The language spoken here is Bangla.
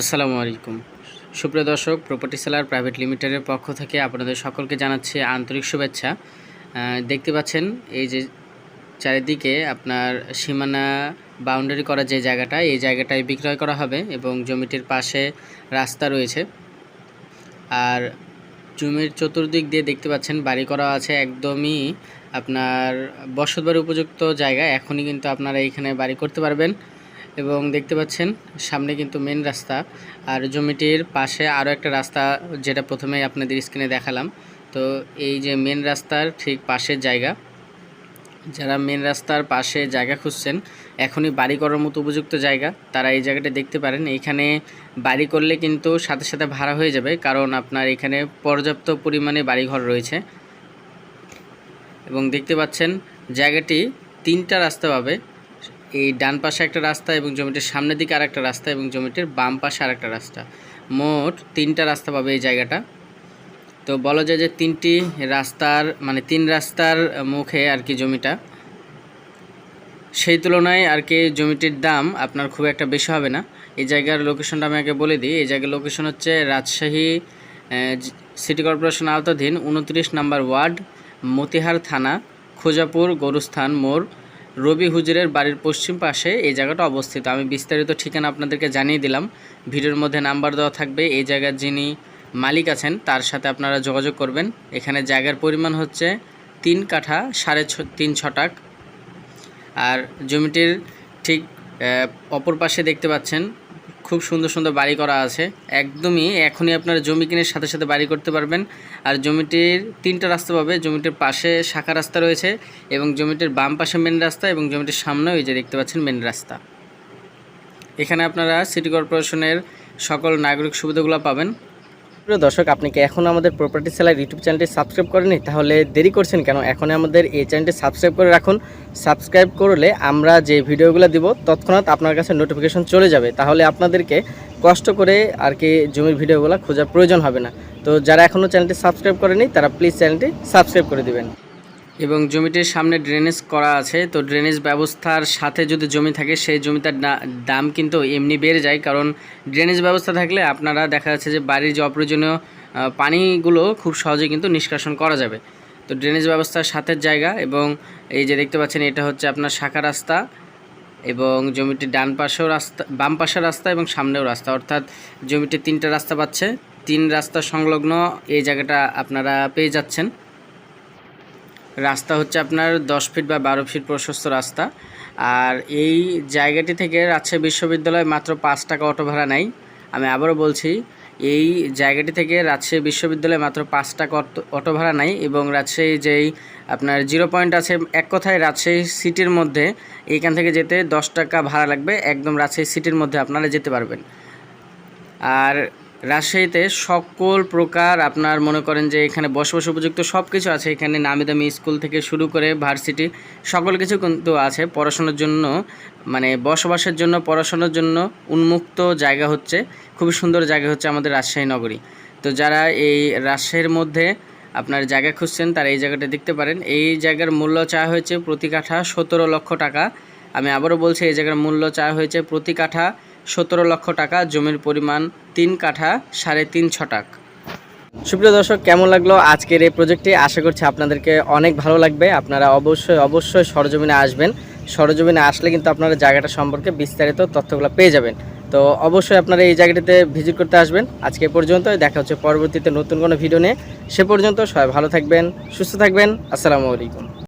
আসসালামু আলাইকুম। সুপ্রিয় দর্শক প্রপার্টি সেলার প্রাইভেট লিমিটেডের পক্ষ থেকে আপনাদের সকলকে জানাচ্ছি আন্তরিক শুভেচ্ছা। দেখতে পাচ্ছেন এই যে চারিদিকে আপনার সীমানা বাউন্ডারি করা যে জায়গাটা, এই জায়গাটায় বিক্রয় করা হবে এবং জমিটির পাশে রাস্তা রয়েছে। আর জমির চতুর্দিক দিয়ে দেখতে পাচ্ছেন বাড়ি করা আছে একদমই আপনার বসতবাড়ি উপযুক্ত জায়গা। এখনই কিন্তু আপনারা এইখানে বাড়ি করতে পারবেন। এবং দেখতে পাচ্ছেন, সামনে কিন্তু মেন রাস্তা। আর জমিটির পাশে আরও একটা রাস্তা, যেটা প্রথমেই আপনাদের স্ক্রিনে দেখালাম। তো এই যে মেন রাস্তার ঠিক পাশের জায়গা, যারা মেন রাস্তার পাশে জায়গা খুঁজছেন, এখনই বাড়ি করার মতো উপযুক্ত জায়গা, তারা এই জায়গাটা দেখতে পারেন। এইখানে বাড়ি করলে কিন্তু সাথে সাথে ভাড়া হয়ে যাবে, কারণ আপনার এখানে পর্যাপ্ত পরিমাণে বাড়িঘর রয়েছে। এবং দেখতে পাচ্ছেন, জায়গাটি তিনটা রাস্তা পাবে। এই ডান পাশে একটা রাস্তা এবং জমিটির সামনের দিকে আরেকটা রাস্তা এবং জমিটির বাম পাশে আরেকটা রাস্তা। মোট তিনটা রাস্তা পাবে এই জায়গাটা। তো বলা যায় যে তিনটি রাস্তার মানে তিন রাস্তার মুখে আর কি জমিটা। সেই তুলনায় আর কি জমিটির দাম আপনার খুব একটা বেশি হবে না। এই জায়গার লোকেশনটা আমি আগে বলে দিই। এই জায়গার লোকেশন হচ্ছে রাজশাহী সিটি কর্পোরেশন আওতাধীন উনত্রিশ নাম্বার ওয়ার্ড, মতিহার থানা, খোজাপুর, গরুস্থান মোড়। রবি হুজুরের বাড়ির পশ্চিম পাশে এই জায়গাটা অবস্থিত। আমি বিস্তারিত ঠিকানা আপনাদেরকে জানিয়ে দিলাম। ভিডিওর মধ্যে নাম্বার দেওয়া থাকবে। এই জায়গার যিনি মালিক আছেন, তার সাথে আপনারা যোগাযোগ করবেন। এখানে জায়গার পরিমাণ হচ্ছে তিন কাঠা সাড়ে তিন ছটাক। আর জমিটির ঠিক অপর পাশে দেখতে পাচ্ছেন খুব সুন্দর সুন্দর বাড়ি করা আছে। একদমই এখনই আপনার জমি কিনে সাথে সাথে বাড়ি করতে পারবেন। আর জমিটির তিনটা রাস্তা পাবে, জমিটির পাশে শাখা রাস্তা রয়েছে এবং জমিটির বাম পাশে মেন রাস্তা এবং জমিটির সামনে ওই যে দেখতে পাচ্ছেন মেন রাস্তা। এখানে আপনারা সিটি কর্পোরেশনের সকল নাগরিক সুবিধাগুলো পাবেন। প্রিয় দর্শক, আপনি কি এখনও আমাদের প্রপার্টি সেলার ইউটিউব চ্যানেলটি সাবস্ক্রাইব করেনি তাহলে দেরি করছেন কেন? এখন আমাদের এই চ্যানেলটি সাবস্ক্রাইব করে রাখুন। সাবস্ক্রাইব করলে আমরা যে ভিডিওগুলো দিব, তৎক্ষণাৎ আপনার কাছে নোটিফিকেশন চলে যাবে। তাহলে আপনাদেরকে কষ্ট করে আর কি জমির ভিডিওগুলো খোঁজার প্রয়োজন হবে না। তো যারা এখনও চ্যানেলটি সাবস্ক্রাইব করেনি তারা প্লিজ চ্যানেলটি সাবস্ক্রাইব করে দিবেন। এবং জমিটির সামনে ড্রেনেজ করা আছে। তো ড্রেনেজ ব্যবস্থার সাথে যদি জমি থাকে, সেই জমিটার দাম কিন্তু এমনি বেড়ে যায়। কারণ ড্রেনেজ ব্যবস্থা থাকলে আপনারা দেখা যাচ্ছে যে বাড়ির যে অপ্রয়োজনীয় পানিগুলো খুব সহজে কিন্তু নিষ্কাশন করা যাবে। তো ড্রেনেজ ব্যবস্থার সাথের জায়গা এবং এই যে দেখতে পাচ্ছেন, এটা হচ্ছে আপনার শাখা রাস্তা এবং জমিটির ডান পাশেও রাস্তা, বাম পাশের রাস্তা এবং সামনেও রাস্তা। অর্থাৎ জমিটি তিনটা রাস্তা পাচ্ছে। তিন রাস্তা সংলগ্ন এই জায়গাটা আপনারা পেয়ে যাচ্ছেন। রাস্তা হচ্ছে আপনার দশ ফিট বা বারো ফিট প্রশস্ত রাস্তা। আর এই জায়গাটি থেকে রাজশাহী বিশ্ববিদ্যালয় মাত্র পাঁচ টাকা অটো ভাড়া নেয়। আমি আবারও বলছি, এই জায়গাটি থেকে রাজশাহী বিশ্ববিদ্যালয়ে মাত্র পাঁচ টাকা অটো- ভাড়া নেয় এবং রাজশাহী যেই আপনার জিরো পয়েন্ট আছে, এক কথায় রাজশাহী সিটির মধ্যে এইখান থেকে যেতে দশ টাকা ভাড়া লাগবে, একদম রাজশাহী সিটির মধ্যে আপনারা যেতে পারবেন। আর রাজশাহীতে সকল প্রকার আপনার মনে করেন যে এখানে বসবাস উপযুক্ত সব কিছু আছে। এখানে নামি দামি স্কুল থেকে শুরু করে ভার্সিটি সকল কিছু কিন্তু আছে। পড়াশোনার জন্য মানে বসবাসের জন্য, পড়াশোনার জন্য উন্মুক্ত জায়গা হচ্ছে, খুবই সুন্দর জায়গা হচ্ছে আমাদের রাজশাহী নগরী। তো যারা এই রাজশাহীর মধ্যে আপনার জায়গা খুঁজছেন, তারা এই জায়গাটা দেখতে পারেন। এই জায়গার মূল্য চাওয়া হয়েছে প্রতি কাঠা সতেরো লক্ষ টাকা। আমি আবারও বলছি, এই জায়গার মূল্য চাওয়া হয়েছে প্রতি কাঠা সতেরো লক্ষ টাকা, জমির পরিমাণ তিন কাঠা, সাড়ে তিন ছটাক সুপ্রিয় দর্শক, কেমন লাগল আজকের এই প্রজেক্টটি? আশা করছি আপনাদেরকে অনেক ভালো লাগবে। আপনারা অবশ্যই অবশ্যই সরজমিনে আসবেন। সরজমিনে আসলে কিন্তু আপনারা জায়গাটা সম্পর্কে বিস্তারিত তথ্যগুলো পেয়ে যাবেন। তো অবশ্যই আপনারা এই জায়গাটিতে ভিজিট করতে আসবেন। আজকে পর্যন্ত দেখা হচ্ছে পরবর্তীতে নতুন কোনো ভিডিও নিয়ে। সে পর্যন্ত সবাই ভালো থাকবেন, সুস্থ থাকবেন। আসসালামু আলাইকুম।